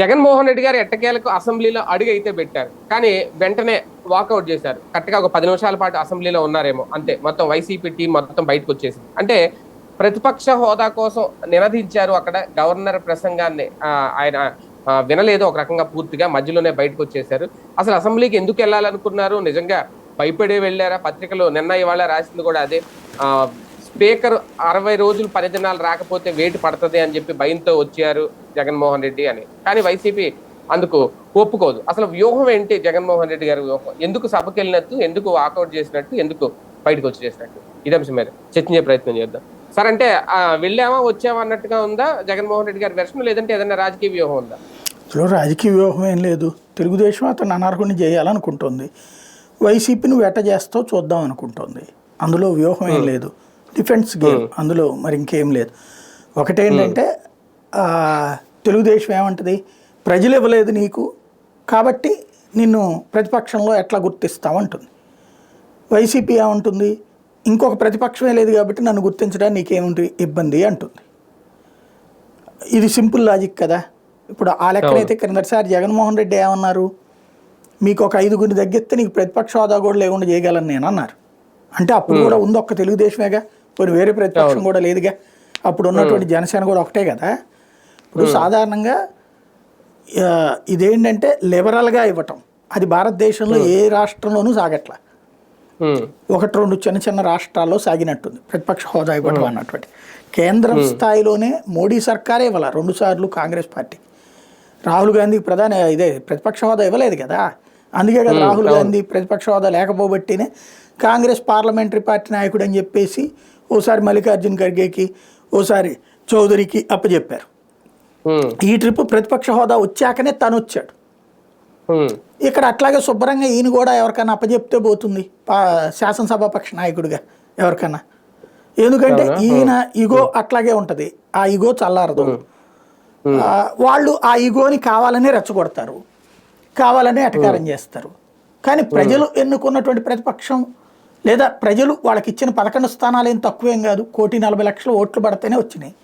జగన్మోహన్ రెడ్డి గారు ఎట్టకేలకు అసెంబ్లీలో అడుగు అయితే పెట్టారు. కానీ వెంటనే వాకౌట్ చేశారు. కరెక్ట్గా ఒక పది నిమిషాల పాటు అసెంబ్లీలో ఉన్నారేమో అంతే. మొత్తం వైసీపీ టీం మొత్తం బయటకు వచ్చేసింది. అంటే ప్రతిపక్ష హోదా కోసం నినదించారు అక్కడ గవర్నర్ ప్రసంగాన్ని ఆయన వినలేదు ఒక రకంగా పూర్తిగా మధ్యలోనే బయటకు వచ్చేసారు అసలు అసెంబ్లీకి ఎందుకు వెళ్ళాలనుకున్నారు? నిజంగా భయపడే వెళ్ళారా? పత్రికలు నిన్న ఇవాళ రాసింది కూడా అదే. స్పీకర్ అరవై రోజులు పని దినాలు రాకపోతే వేటు పడుతుంది అని చెప్పి భయంతో వచ్చారు జగన్మోహన్ రెడ్డి అని. కానీ వైసీపీ అందుకు ఒప్పుకోదు. అసలు వ్యూహం ఏంటి జగన్మోహన్ రెడ్డి గారి వ్యూహం? ఎందుకు సభకి వెళ్ళినట్టు ఎందుకు వాకౌట్ చేసినట్టు ఎందుకు బయటకు వచ్చి చేసినట్టు ఇదే అంశం మీద చర్చించే ప్రయత్నం చేద్దాం. సార్ అంటే వెళ్ళామా వచ్చామా అన్నట్టుగా ఉందా జగన్మోహన్ రెడ్డి గారి వెర్షన్ లేదంటే ఏదైనా రాజకీయ వ్యూహం ఉందా? అసలు రాజకీయ వ్యూహం ఏం లేదు. తెలుగుదేశం అతను అనర్హుని చేయాలనుకుంటుంది. వైసీపీని వేట చేస్తావు చూద్దాం అనుకుంటుంది. అందులో వ్యూహం ఏం లేదు. Defence game. అందులో మరి ఇంకేం లేదు. ఒకటేంటంటే ఆ, తెలుగుదేశం ఏమంటది? ప్రజలు ఇవ్వలేదు నీకు కాబట్టి నిన్ను ప్రతిపక్షంలో ఎట్లా గుర్తిస్తామంటుంది వైసీపీ ఏమంటుంది? ఇంకొక ప్రతిపక్షమే లేదు కాబట్టి నన్ను గుర్తించడానికి నీకేముంటుంది ఇబ్బంది అంటుంది. ఇది సింపుల్ లాజిక్ కదా. ఇప్పుడు ఆ లెక్కనైతే క్రిందటిసారి జగన్మోహన్ రెడ్డి ఏమన్నారు? మీకు ఒక ఐదుగురిని తగ్గిస్తే నీకు ప్రతిపక్ష హోదా కూడా లేకుండా చేయగలను నేను అన్నారు. అంటే అప్పుడు కూడా ఉంది ఒక్క తెలుగుదేశమేగా. పోనీ వేరే ప్రతిపక్షం కూడా లేదుగా. అప్పుడు ఉన్నటువంటి జనసేన కూడా ఒకటే కదా. ఇప్పుడు సాధారణంగా ఇదేంటంటే లిబరల్గా ఇవ్వటం. అది భారతదేశంలో ఏ రాష్ట్రంలోనూ సాగట్లా. ఒకటి రెండు చిన్న చిన్న రాష్ట్రాల్లో సాగినట్టుంది. ప్రతిపక్ష హోదా ఇవ్వటం అన్నటువంటి. కేంద్రం స్థాయిలోనే మోడీ సర్కారే ఇవ్వాల. రెండు సార్లు కాంగ్రెస్ పార్టీ. రాహుల్ గాంధీ ప్రధాని ఇదే ప్రతిపక్ష హోదా ఇవ్వలేదు కదా. అందుకే కదా రాహుల్ గాంధీ ప్రతిపక్ష హోదా లేకపోబట్టినే కాంగ్రెస్ పార్లమెంటరీ పార్టీ నాయకుడు అని చెప్పేసి ఓసారి మల్లికార్జున్ ఖర్గేకి ఓసారి చౌదరికి అప్పచెప్పారు ఈ ట్రిప్ ప్రతిపక్ష హోదా వచ్చాకనే తను వచ్చాడు. ఇక్కడ అట్లాగే శుభ్రంగా ఈయన కూడా ఎవరికైనా అప్పచెప్తే పోతుంది. పా- శాసనసభాపక్ష నాయకుడిగా ఎవరికైనా. ఎందుకంటే ఈయన ఇగో అట్లాగే ఉంటది. ఆ ఇగో చల్లారదు. వాళ్ళు ఆ ఇగోని కావాలని రెచ్చగొడతారు. కావాలని అటకారం చేస్తారు. కానీ ప్రజలు ఎన్నుకున్నటువంటి ప్రతిపక్షం లేదా ప్రజలు వాళ్ళకి ఇచ్చిన పదకొండు స్థానాలు ఏం తక్కువేం కాదు. కోటి నలభై లక్షల ఓట్లు పడితేనే వచ్చినాయి.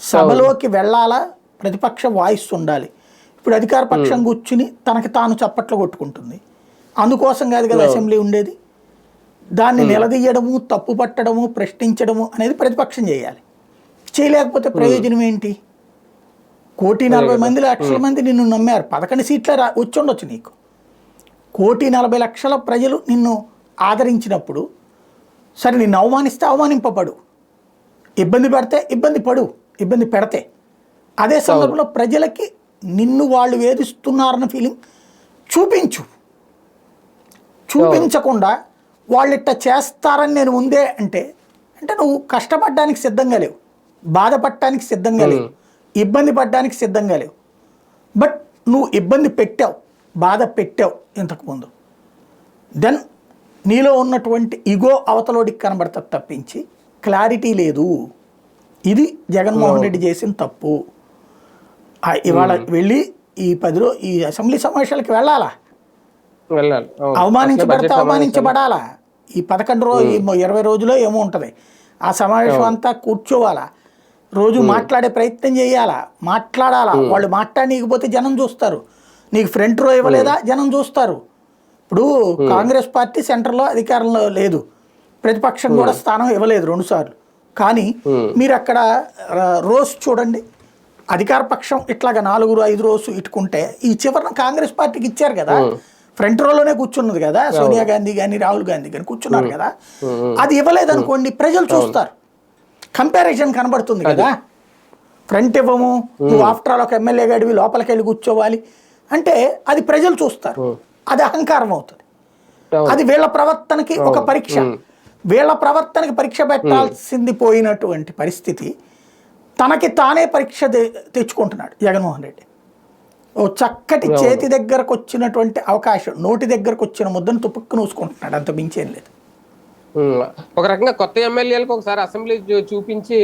సభలోకి వెళ్ళాలా? ప్రతిపక్ష వాయిస్ ఉండాలి. ఇప్పుడు అధికార పక్షం కూర్చుని తనకి తాను చప్పట్లు కొట్టుకుంటుంది. అందుకోసం కాదు కదా అసెంబ్లీ ఉండేది. దాన్ని నిలదీయడము తప్పు పట్టడము ప్రశ్నించడము అనేది ప్రతిపక్షం చేయాలి. చేయలేకపోతే ప్రయోజనం ఏంటి? కోటి నలభై మంది లక్షల మంది నిన్ను నమ్మారు. పదకొండు సీట్లే రా వచ్చి ఉండొచ్చు నీకు. కోటి నలభై లక్షల ప్రజలు నిన్ను ఆదరించినప్పుడు సరే నిన్ను అవమానిస్తే అవమానింపబడు. ఇబ్బంది పడితే ఇబ్బంది పడు ఇబ్బంది పెడితే. అదే సందర్భంలో ప్రజలకి నిన్ను వాళ్ళు వేధిస్తున్నారన్న ఫీలింగ్ చూపించు. చూపించకుండా వాళ్ళు ఇట్ట చేస్తారని నేను ముందే అంటే అంటే నువ్వు కష్టపడడానికి సిద్ధంగా లేవు. బాధపడటానికి సిద్ధంగా లేవు. ఇబ్బంది పడడానికి సిద్ధంగా లేవు. బట్ నువ్వు ఇబ్బంది పెట్టావు బాధ పెట్టావు ఇంతకుముందు దెన్ నీలో ఉన్నటువంటి ఇగో అవతలోడికి కనబడతా తప్పించి క్లారిటీ లేదు. ఇది జగన్మోహన్ రెడ్డి చేసిన తప్పు. ఇవాళ వెళ్ళి ఈ పదిలో ఈ అసెంబ్లీ సమావేశాలకు వెళ్ళాలా? వెళ్ళాలి. అవమానించబడితే అవమానించబడాలా? ఈ పదకొండు రోజు ఇరవై రోజులో ఏమో ఉంటుంది. ఆ సమావేశం అంతా కూర్చోవాలా? రోజు మాట్లాడే ప్రయత్నం చేయాలా? మాట్లాడాలా? వాళ్ళు మాట్లాడనీకపోతే జనం చూస్తారు. నీకు ఫ్రంట్ రో ఇవ్వలేదా? జనం చూస్తారు. ఇప్పుడు కాంగ్రెస్ పార్టీ సెంటర్లో అధికారంలో లేదు. ప్రతిపక్షం కూడా స్థానం ఇవ్వలేదు రెండు సార్లు. కానీ మీరు అక్కడ రోస్ చూడండి. అధికార పక్షం ఇట్లాగా నాలుగు ఐదు రోజు ఇట్టుకుంటే ఈ చివరన కాంగ్రెస్ పార్టీకి ఇచ్చారు కదా. ఫ్రంట్ రోలోనే కూర్చున్నది కదా. సోనియా గాంధీ కానీ రాహుల్ గాంధీ కానీ కూర్చున్నారు కదా. అది ఇవ్వలేదు అనుకోండి ప్రజలు చూస్తారు. కంపారిజన్ కనబడుతుంది కదా. ఫ్రంట్ ఇవ్వము నువ్వు ఆఫ్టర్ ఆల్ ఒక ఎమ్మెల్యే గడివి లోపలికి వెళ్ళి కూర్చోవాలి. అంటే అది ప్రజలు చూస్తారు. అది అహంకారం అవుతుంది. అది వీళ్ళ ప్రవర్తనకి ఒక పరీక్ష. వీళ్ళ ప్రవర్తనకి పరీక్ష పెట్టాల్సింది పోయినటువంటి పరిస్థితి తనకి తానే పరీక్ష తెచ్చుకుంటున్నాడు జగన్మోహన్ రెడ్డి. ఓ చక్కటి చేతి దగ్గరకు వచ్చినటువంటి అవకాశం నోటి దగ్గరకు వచ్చిన ముద్దను తుప్పుక్కు నూసుకుంటున్నాడు. అంత మించేం లేదు. ఒక రకంగా కొత్త ఎమ్మెల్యేలకు ఒకసారి అసెంబ్లీ చూపించి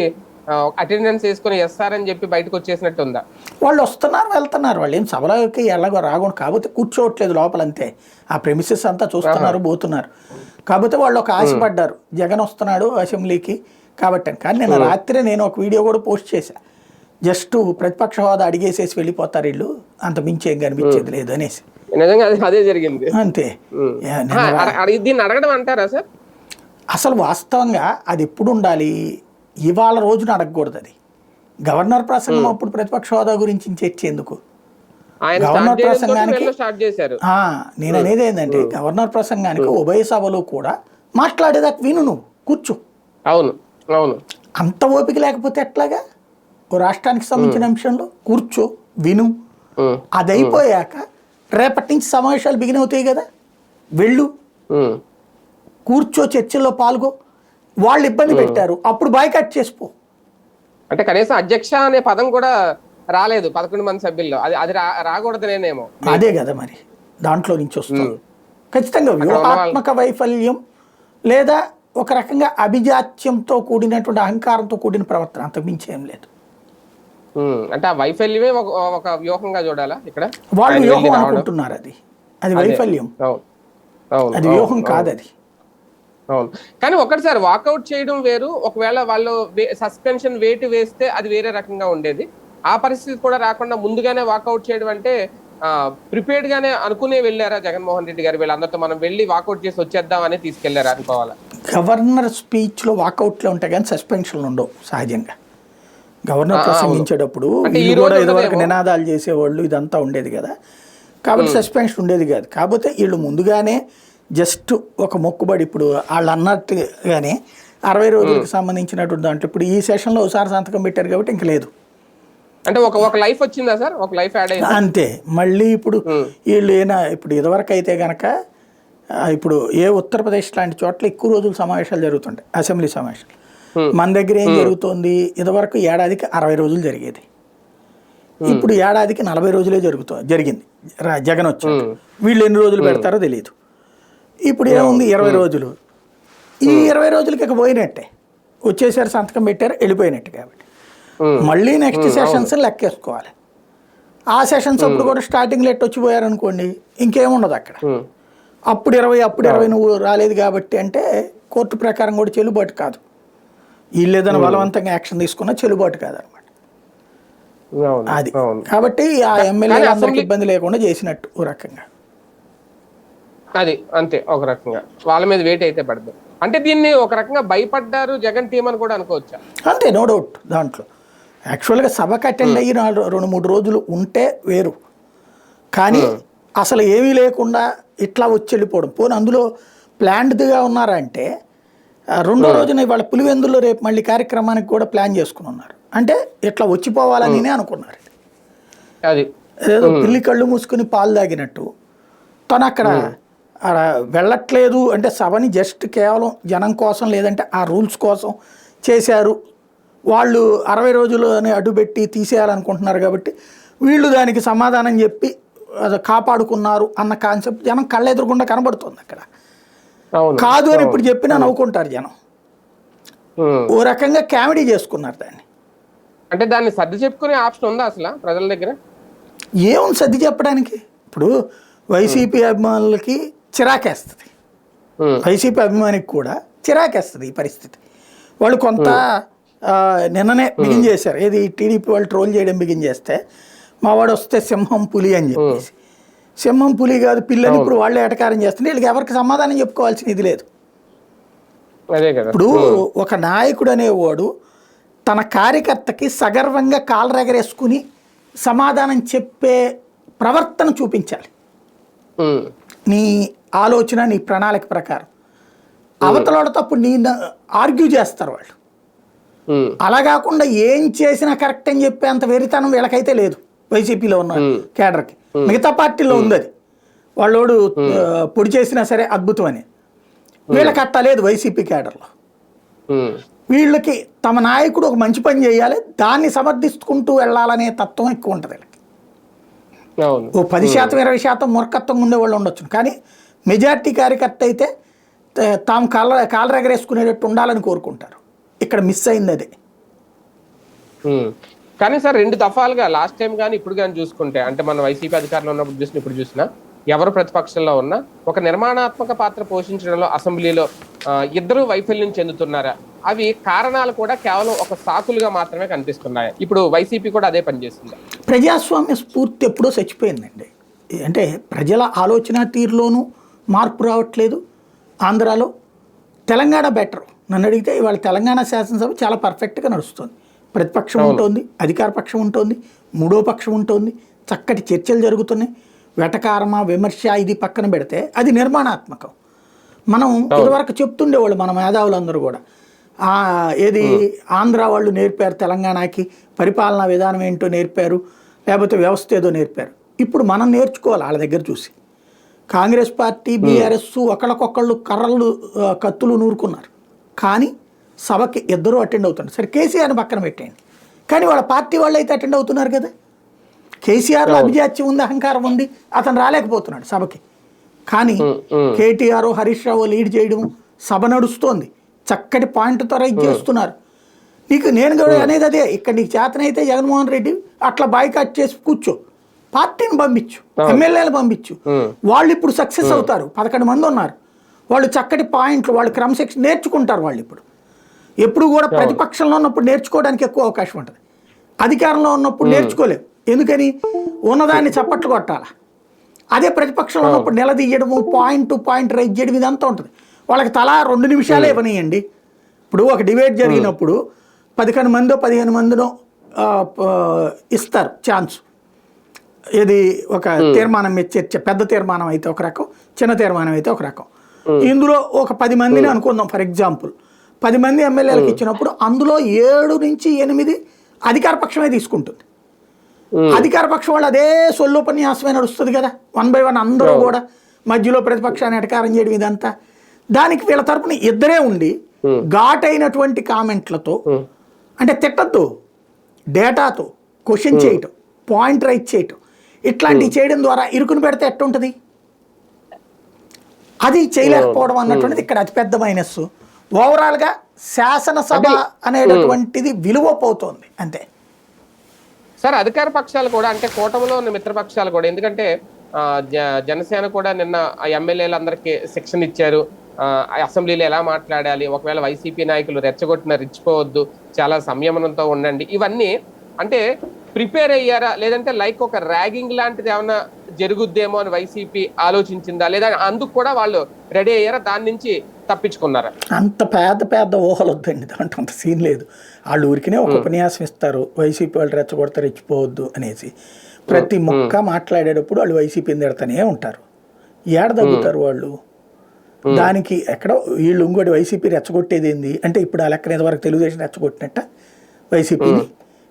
అటెండెన్స్ వేసుకొని ఎస్తారని చెప్పి బయటకు వచ్చేసినట్టు ఉందా వాళ్ళు వస్తున్నారు వెళ్తున్నారు. వాళ్ళు ఏం సభలోకి ఎలాగో రాకుండా కాకపోతే కూర్చోవట్లేదు లోపల అంతే ఆ ప్రెమిసెస్ అంతా చూస్తున్నారు పోతున్నారు. కాకపోతే వాళ్ళు ఒక ఆశపడ్డారు జగన్ వస్తున్నాడు అసెంబ్లీకి కాబట్టి అని. కానీ నేను రాత్రి నేను ఒక వీడియో కూడా పోస్ట్ చేశా. జస్ట్ ప్రతిపక్ష హోదా అడిగేసేసి వెళ్ళిపోతారు వీళ్ళు. అంత మించి ఏం కనిపించేది లేదు అనేసి. నిజంగా అదే జరిగింది. అంతే. దీన్ని అడగడం అంటారా సార్? అసలు వాస్తవంగా అది ఎప్పుడు ఉండాలి? ఇవాళ రోజున అడగకూడదు అది. గవర్నర్ ప్రసంగం అప్పుడు ప్రతిపక్ష హోదా గురించి చర్చ ఎందుకు ఆయన గవర్నర్ ప్రసంగానికి- నేను అనేది ఏంటంటే గవర్నర్ ప్రసంగానికి ఉభయ సభలో కూడా మాట్లాడేదాకా విను నువ్వు కూర్చో. అవును అవును. అంత ఓపిక లేకపోతే ఎట్లాగా? ఓ రాష్ట్రానికి సంబంధించిన అంశంలో కూర్చో విను. అది అయిపోయాక రేపటి నుంచి సమావేశాలు బిగిన్ అవుతాయి కదా? వెళ్ళు. కూర్చో చర్చల్లో పాల్గో. వాళ్ళు ఇబ్బంది పెట్టారు. అప్పుడు బాయ్కట్ చేసిపో. అంటే కనీసం అధ్యక్ష అనే పదం కూడా రాలేదు పదకొండు మంది సభ్యుల్లో. అది అది రా రాకూడదనేనేమో అదే కదా మరి. దాంట్లో నుంచి వస్తుంది. ఖచ్చితంగా వ్యూహాత్మక వైఫల్యం లేదా ఒక రకంగా అభిజాత్యంతో కూడినటువంటి అహంకారంతో కూడిన ప్రవర్తన అంతకు మించి ఏం లేదు. ఉమ్, అంటే ఆ వైఫల్యమే ఒక ఒక వ్యూహంగా చూడాలా ఇక్కడ? వాళ్ళు వ్యూహం. అనుకుంటున్నారు అది. అది వైఫల్యం. అది వ్యూహం కాదు అది అవును. కానీ ఒకటిసారి వాకౌట్ చేయడం వేరు. ఒకవేళ వాళ్ళు సస్పెన్షన్ వేటు వేస్తే అది వేరే రకంగా ఉండేది. ఆ పరిస్థితి కూడా రాకుండా ముందుగానే వాకౌట్ చేయడం అంటే ప్రిపేర్డ్ గానే అనుకునే వెళ్ళారా జగన్మోహన్ రెడ్డి గారు? వీళ్ళందరితో మనం వెళ్ళి వాకౌట్ చేసి వచ్చేద్దాం అని తీసుకెళ్ళారా అనుకోవాలా? గవర్నర్ స్పీచ్లో వాకౌట్లో ఉంటాయి కానీ సస్పెన్షన్లు ఉండవు సహజంగా. గవర్నర్ ప్రసంగించేటప్పుడు కూడా ఇదివరకు. నినాదాలు చేసేవాళ్ళు ఇదంతా ఉండేది కదా. కాబట్టి సస్పెన్షన్ ఉండేది కాదు. కాకపోతే వీళ్ళు ముందుగానే జస్ట్ ఒక మొక్కుబడి ఇప్పుడు వాళ్ళు అన్నట్టుగానే అరవై రోజులకు సంబంధించినటువంటి దాంట్లో ఇప్పుడు ఈ సెషన్లో ఒకసారి సంతకం పెట్టారు కాబట్టి ఇంక లేదు. అంటే ఒక ఒక లైఫ్ వచ్చిందా సార్? ఒక లైఫ్ యాడ్ అయింది? అంతే. మళ్ళీ ఇప్పుడు వీళ్ళు ఏనా ఇప్పుడు ఇదివరకు అయితే గనక ఆ, ఇప్పుడు ఏ ఉత్తరప్రదేశ్ లాంటి చోట్ల ఎక్కువ రోజులు సమావేశాలు జరుగుతుంటాయి అసెంబ్లీ సమావేశాలు. మన దగ్గర ఏం జరుగుతోంది? ఇదివరకు ఏడాదికి అరవై రోజులు జరిగేది. ఇప్పుడు ఏడాదికి నలభై రోజులే జరుగుతుంది జరిగింది. జగన్ వచ్చాక వీళ్ళు ఎన్ని రోజులు పెడతారో తెలియదు ఇప్పుడు ఏముంది? ఇరవై రోజులు. ఈ ఇరవై రోజులకి ఇక పోయినట్టే. వచ్చేసారు సంతకం పెట్టారు వెళ్ళిపోయినట్టు కాబట్టి. మళ్ళీ నెక్స్ట్ సెషన్స్ లెక్కేసుకోవాలి. ఆ సెషన్స్ అప్పుడు కూడా స్టార్టింగ్ లెట్ అనుకోండి ఇంకేముండదు అక్కడ. అప్పుడు ఇరవై అప్పుడు ఇరవై నువ్వు రాలేదు కాబట్టి అంటే కోర్టు ప్రకారం కూడా చెల్లుబాటు కాదు. వీళ్ళు ఏదైనా బలవంతంగా యాక్షన్ తీసుకున్నా చెల్లుబాటు కాదు అనమాట అవును అది. కాబట్టి ఆ ఎమ్మెల్యే అందరికి ఇబ్బంది లేకుండా చేసినట్టు ఓ రకంగా. అది అంతే ఒక రకంగా. వాళ్ళ మీద వెయిట్ అయితే పడదు. అంటే దీన్ని ఒక రకంగా భయపడ్డారు జగన్ టీం అని కూడా అనుకోవచ్చా? అంతే నో డౌట్ దాంట్లో. యాక్చువల్గా సభకు అటెండ్ అయ్యి నాలుగు రెండు మూడు రోజులు ఉంటే వేరు. కానీ అసలు ఏమీ లేకుండా ఇట్లా వచ్చి వెళ్ళిపోవడం. పోనీ అందులో ప్లాన్డ్గా ఉన్నారా అంటే ఆ, రెండో రోజున ఇవాళ పులివెందుల్లో రేపు మళ్ళీ కార్యక్రమానికి కూడా ప్లాన్ చేసుకుని ఉన్నారు. అంటే ఇట్లా వచ్చిపోవాలని అనుకున్నారు. అది. ఏదో పిల్లి కళ్ళు మూసుకుని పాలు తాగినట్టు. తను అక్కడ వెళ్ళట్లేదు అంటే సభని జస్ట్ కేవలం జనం కోసం లేదంటే ఆ రూల్స్ కోసం చేశారు. వాళ్ళు అరవై రోజులు అని అడ్డుపెట్టి తీసేయాలనుకుంటున్నారు కాబట్టి వీళ్ళు దానికి సమాధానం చెప్పి అది కాపాడుకున్నారు అన్న కాన్సెప్ట్ జనం కళ్ళెదురకుండా కనబడుతుంది అక్కడ. కాదు అని ఇప్పుడు చెప్పినా నవ్వుకుంటారు జనం. ఓ రకంగా కామెడీ చేసుకున్నారు దాన్ని. అంటే దాన్ని సర్ది చెప్పుకునే ఆప్షన్ ఉందా అసలు ప్రజల దగ్గర? ఏముంది సర్ది చెప్పడానికి? ఇప్పుడు వైసీపీ అభిమానులకి చిరాకేస్తుంది. వైసీపీ అభిమానికి కూడా చిరాకేస్తుంది ఈ పరిస్థితి. వాళ్ళు కొంత నిన్ననే బిగిన్ చేశారు. ఏది టీడీపీ వాళ్ళు ట్రోల్ చేయడం బిగిన్ చేస్తే మా వాడు వస్తే సింహం పులి అని చెప్పేసి. సింహం పులి కాదు పిల్లని ఇప్పుడు వాళ్ళే ఎటకారం చేస్తుంటే వీళ్ళకి ఎవరికి సమాధానం చెప్పుకోవాల్సిన ఇది లేదు. ఇప్పుడు ఒక నాయకుడు అనేవాడు తన కార్యకర్తకి సగర్వంగా కాలు రెగరేసుకుని సమాధానం చెప్పే ప్రవర్తన చూపించాలి. నీ ఆలోచన నీ ప్రణాళిక ప్రకారం. అవతలతో అప్పుడు నీ ఆర్గ్యూ చేస్తారు వాళ్ళు. అలా కాకుండా ఏం చేసినా కరెక్ట్ అని చెప్పేంత వెరితనం వీళ్ళకైతే లేదు. వైసీపీలో ఉన్న కేడర్కి మిగతా పార్టీలో ఉంది అది వాళ్ళోడు పొడి చేసినా సరే అద్భుతం అని వీళ్ళకి అట్టా లేదు వైసీపీ కేడర్లో వీళ్ళకి తమ నాయకుడు ఒక మంచి పని చేయాలి. దాన్ని సమర్థించుకుంటూ వెళ్ళాలనే తత్వం ఎక్కువ ఉంటుంది వీళ్ళకి. ఓ పది శాతం ఇరవై శాతం మూర్ఖత్వం ఉండే వాళ్ళు ఉండొచ్చు కానీ మెజార్టీ కార్యకర్త అయితే తాము కాళ్ళ కాళ్ళ ఎగరేసుకునేటట్టు ఉండాలని కోరుకుంటారు. ఇక్కడ మిస్ అయింది అదే. కానీ సార్ రెండు దఫాలుగా లాస్ట్ టైం కానీ ఇప్పుడు కానీ చూసుకుంటే అంటే మన వైసీపీ అధికారంలో ఉన్నప్పుడు చూసిన ఇప్పుడు చూసినా ఎవరు ప్రతిపక్షంలో ఉన్నా ఒక నిర్మాణాత్మక పాత్ర పోషించడంలో అసెంబ్లీలో ఇద్దరు వైఫల్యం చెందుతున్నారా? అవి కారణాలు కూడా కేవలం ఒక సాకులుగా మాత్రమే కనిపిస్తున్నాయి. ఇప్పుడు వైసీపీ కూడా అదే పనిచేస్తుంది ప్రజాస్వామ్య స్ఫూర్తి ఎప్పుడో చచ్చిపోయిందండి. అంటే ప్రజల ఆలోచన తీరులోనూ మార్పు రావట్లేదు. ఆంధ్రాలో తెలంగాణ బెటర్ నన్ను అడిగితే ఇవాళ తెలంగాణ శాసనసభ చాలా పర్ఫెక్ట్గా నడుస్తుంది. ప్రతిపక్షం ఉంటుంది అధికార పక్షం ఉంటుంది మూడో పక్షం ఉంటుంది చక్కటి చర్చలు జరుగుతున్నాయి. వెటకారమ విమర్శ ఇది పక్కన పెడితే అది నిర్మాణాత్మకం. మనం ఇదివరకు చెప్తుండేవాళ్ళు మన మేధావులందరూ కూడా. ఏది ఆంధ్ర వాళ్ళు నేర్పారు తెలంగాణకి పరిపాలనా విధానం ఏంటో నేర్పారు లేకపోతే వ్యవస్థ ఏదో నేర్పారు. ఇప్పుడు మనం నేర్చుకోవాలి వాళ్ళ దగ్గర చూసి. కాంగ్రెస్ పార్టీ బీఆర్ఎస్ ఒకళ్ళకొకళ్ళు కర్రలు కత్తులు నూరుకున్నారు. కానీ సభకి ఇద్దరు అటెండ్ అవుతున్నారు. సరే కేసీఆర్ని పక్కన పెట్టేయండి. కానీ వాళ్ళ పార్టీ వాళ్ళు అయితే అటెండ్ అవుతున్నారు కదా. కేసీఆర్లో అభిజాత్యం ఉంది అహంకారం ఉంది అతను రాలేకపోతున్నాడు సభకి. కానీ కేటీఆర్ హరీష్ రావు లీడ్ చేయడం సభ నడుస్తోంది. చక్కటి పాయింట్తో రైజ్ చేస్తున్నారు. నీకు నేను కూడా అనేది అదే. ఇక్కడ నీకు చేతనైతే జగన్మోహన్ రెడ్డి అట్లా బాయ్కాట్ చేసి కూర్చో. పార్టీని పంపించు ఎమ్మెల్యేలు పంపించు. వాళ్ళు ఇప్పుడు సక్సెస్ అవుతారు. పదకొండు మంది ఉన్నారు. వాళ్ళు చక్కటి పాయింట్లు వాళ్ళు క్రమశిక్షణ నేర్చుకుంటారు వాళ్ళు ఇప్పుడు. ఎప్పుడు కూడా ప్రతిపక్షంలో ఉన్నప్పుడు నేర్చుకోవడానికి ఎక్కువ అవకాశం ఉంటుంది. అధికారంలో ఉన్నప్పుడు నేర్చుకోలేవు ఎందుకని? ఉన్నదాన్ని చప్పట్లు కొట్టాలా? అదే ప్రతిపక్షంలో ఉన్నప్పుడు నిలదీయడము పాయింట్ టు పాయింట్ రైజ్ చేయడం ఇదంతా ఉంటుంది. వాళ్ళకి తలా రెండు నిమిషాలే ఇవ్వనియండి. ఇప్పుడు ఒక డిబేట్ జరిగినప్పుడు పదిహేను మందో పదిహేను మందినో ఇస్తారు ఛాన్స్ ఇది ఒక తీర్మానం మీద చర్చ పెద్ద తీర్మానం అయితే ఒక రకం చిన్న తీర్మానం అయితే ఒక రకం. ఇందులో ఒక పది మందిని అనుకుందాం ఫర్ ఎగ్జాంపుల్. పది మంది ఎమ్మెల్యేలకు ఇచ్చినప్పుడు అందులో ఏడు నుంచి ఎనిమిది అధికార పక్షమే తీసుకుంటుంది. అధికార పక్షం వాళ్ళు అదే సొల్లోపన్యాసమే నడుస్తుంది కదా. వన్ బై వన్ అందరూ కూడా మధ్యలో ప్రతిపక్షాన్ని ఎటకారం చేయడం ఇదంతా. దానికి వీళ్ళ తరపున ఇద్దరే ఉండి ఘాటైనటువంటి కామెంట్లతో అంటే తిట్టద్దు. డేటాతో క్వశ్చన్ చేయటం పాయింట్ రైట్ చేయటం. ఇట్లాంటివి చేయడం ద్వారా ఇరుకుని పెడితే ఎట్టుంటుంది? అది చేయలేకపోవడం అన్నటువంటిది ఇక్కడ అతిపెద్ద మైనస్. ఓవరాల్గా శాసనసభ అనేటటువంటిది విలువ పోతోంది అంతే. సార్ అధికార పక్షాలు కూడా అంటే కూటమిలో ఉన్న మిత్రపక్షాలు కూడా ఎందుకంటే జనసేన కూడా నిన్న ఆ ఎమ్మెల్యేలు అందరికీ శిక్షణ ఇచ్చారు. అసెంబ్లీలో ఎలా మాట్లాడాలి? ఒకవేళ వైసీపీ నాయకులు రెచ్చగొట్టిన రెచ్చిపోవద్దు. చాలా సంయమనంతో ఉండండి. ఇవన్నీ అంటే ప్రిపేర్ అయ్యారా? లేదంటే లైక్ ఒక ర్యాగింగ్ లాంటిది ఏమైనా జరుగుద్దేమో అని వైసీపీ ఆలోచించిందా? లేదా అందుకు కూడా వాళ్ళు రెడీ అయ్యారా? దాని నుంచి తప్పించుకున్నారా? అంత పెద్ద పెద్ద ఊహలు వద్దండి దాంట్లో అంత సీన్ లేదు. వాళ్ళు ఊరికినే ఒక ఉపన్యాసం ఇస్తారు. వైసీపీ వాళ్ళు రెచ్చగొడితే రెచ్చిపోవద్దు అనేసి. ప్రతి ముక్క మాట్లాడేటప్పుడు వాళ్ళు వైసీపీని తిడతానే ఉంటారు. ఏడ తగ్గుతారు వాళ్ళు? దానికి ఎక్కడో వీళ్ళు ఇంకోటి వైసీపీ రెచ్చగొట్టేది ఏంది అంటే ఇప్పుడు ఆ లెక్కన వరకు తెలుగుదేశం రెచ్చగొట్టినట్ట? వైసీపీని?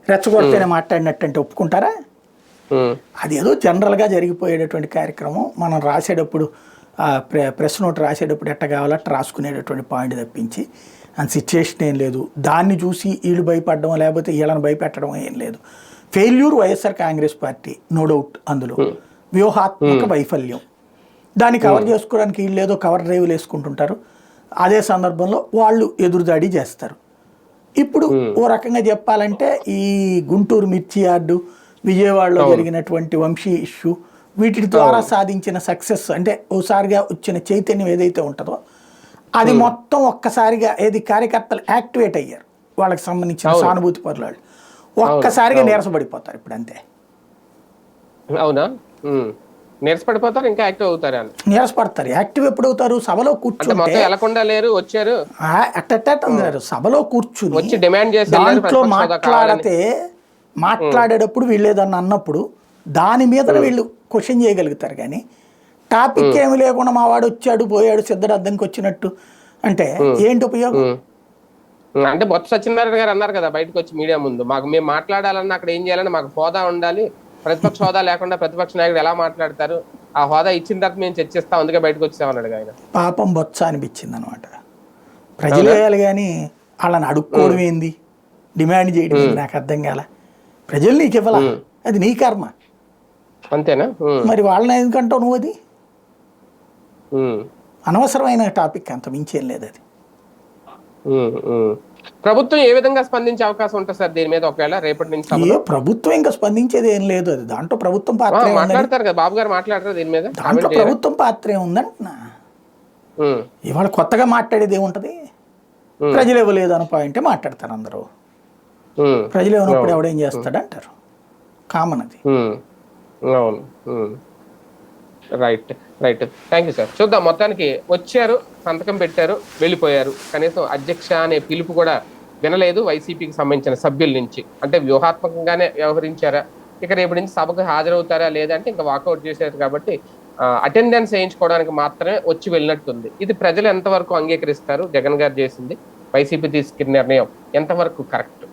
రెచ్చగొడితేనే మాట్లాడినట్టు అంటే ఒప్పుకుంటారా? అదేదో జనరల్గా జరిగిపోయేటటువంటి కార్యక్రమం. మనం రాసేటప్పుడు ప్రెస్ నోట్ రాసేటప్పుడు ఎట్ట కావాలో అట్ట రాసుకునేటటువంటి పాయింట్ తప్పించి అంత సిచ్యుయేషన్ ఏం లేదు. దాన్ని చూసి వీళ్ళు భయపడడం లేకపోతే వీళ్ళని భయపెట్టడం ఏం లేదు. Failure YSR Congress party no doubt అందులో. వ్యూహాత్మక వైఫల్యం. దాన్ని కవర్ చేసుకోవడానికి వీళ్ళు ఏదో కవర్ డ్రైవ్లు వేసుకుంటుంటారు. అదే సందర్భంలో వాళ్ళు ఎదురుదాడి చేస్తారు. ఇప్పుడు ఓ రకంగా చెప్పాలంటే ఈ గుంటూరు మిర్చి యార్డు విజయవాడలో జరిగినటువంటి వంశీ ఇష్యూ వీటి ద్వారా సాధించిన సక్సెస్ అంటే ఓసారిగా వచ్చిన చైతన్యం ఏదైతే ఉంటుందో అది మొత్తం ఒక్కసారిగా ఏది కార్యకర్తలు యాక్టివేట్ అయ్యారు. వాళ్ళకి సంబంధించిన సానుభూతి పరులు ఒక్కసారిగా నీరసపడిపోతారు ఇప్పుడు అంతే అవునా. నీరసపడిపోతారు ఇంకా యాక్టివ్ అవుతారు అని. నీరసపడతారు. యాక్టివ్ ఎప్పుడు అవుతారు? సభలో కూర్చుంటే వెళ్ళకుండా లేరు వచ్చారు. అట్టట్ట ఉన్నారు సభలో కూర్చుని వచ్చి డిమాండ్ చేసి దాంట్లో. మాట్లాడితే మాట్లాడేటప్పుడు వీళ్ళు ఏదన్నా అన్నప్పుడు దాని మీద వీళ్ళు క్వశ్చన్ చేయగలుగుతారు కానీ టాపిక్ ఏమి లేకుండా మా వాడు వచ్చాడు పోయాడు సిద్ధడు అద్దంకి వచ్చినట్టు అంటే ఏంటి ఉపయోగం? అంటే బొత్స సత్యనారాయణ గారు అన్నారు కదా బయటకు వచ్చి మీడియా ముందు. మాకు మేము మాట్లాడాలన్నా అక్కడ ఏం చేయాలని మాకు హోదా ఉండాలి. ప్రతిపక్ష హోదా లేకుండా ప్రతిపక్ష నాయకుడు ఎలా మాట్లాడతారు? ఆ హోదా ఇచ్చిన తర్వాత మేము చర్చిస్తాం అందుకే బయటకు వచ్చామన్నాడు ఆయన. పాపం బొత్స అనిపించింది అనమాట ప్రజలు వేయాలి కానీ వాళ్ళని అడుక్కోవడం ఏంది? డిమాండ్ చేయడం నాకు అర్థం కాల. ప్రజలు నీకు ఇవ్వాల? అది నీ కర్మ. అంతేనా? మరి వాళ్ళని ఎందుకంటావు నువ్వు అది? అనవసరమైన టాపిక్ అంత మించేం లేదు అది. ప్రభుత్వం ఏ విధంగా స్పందించే అవకాశం ఉంటుంది సార్ దీని మీద ఒకవేళ రేపటి నుంచి ప్రభుత్వం ఇంకా స్పందించేది ఏం లేదు. అది దాంట్లో ప్రభుత్వం పాత్ర మాట్లాడతారు కదా బాబు గారు మాట్లాడతారు దీని మీద. దాంట్లో ప్రభుత్వం పాత్ర ఏముందంటున్నా ఇవాళ కొత్తగా మాట్లాడేది ఏముంటది. ప్రజలు ఇవ్వలేదు అన్న పాయింటే మాట్లాడతారు అందరూ. ప్రజలు ఇవ్వనప్పుడు ఎవడేం చేస్తాడు అంటారు? కామన్ అది. Right. Right. Thank you sir చూద్దాం మొత్తానికి వచ్చారు సంతకం పెట్టారు వెళ్ళిపోయారు. కనీసం అధ్యక్ష అనే పిలుపు కూడా వినలేదు వైసీపీకి సంబంధించిన సభ్యుల నుంచి. అంటే వ్యూహాత్మకంగానే వ్యవహరించారా? ఇక రేపు నుంచి సభకు హాజరవుతారా లేదంటే ఇంకా వాకౌట్ చేశారు కాబట్టి అటెండెన్స్ వేయించుకోవడానికి మాత్రమే వచ్చి వెళ్ళినట్టుంది. ఇది ప్రజలు ఎంతవరకు అంగీకరిస్తారు? జగన్ గారు చేసింది వైసీపీ తీసుకున్న నిర్ణయం ఎంతవరకు కరెక్ట్?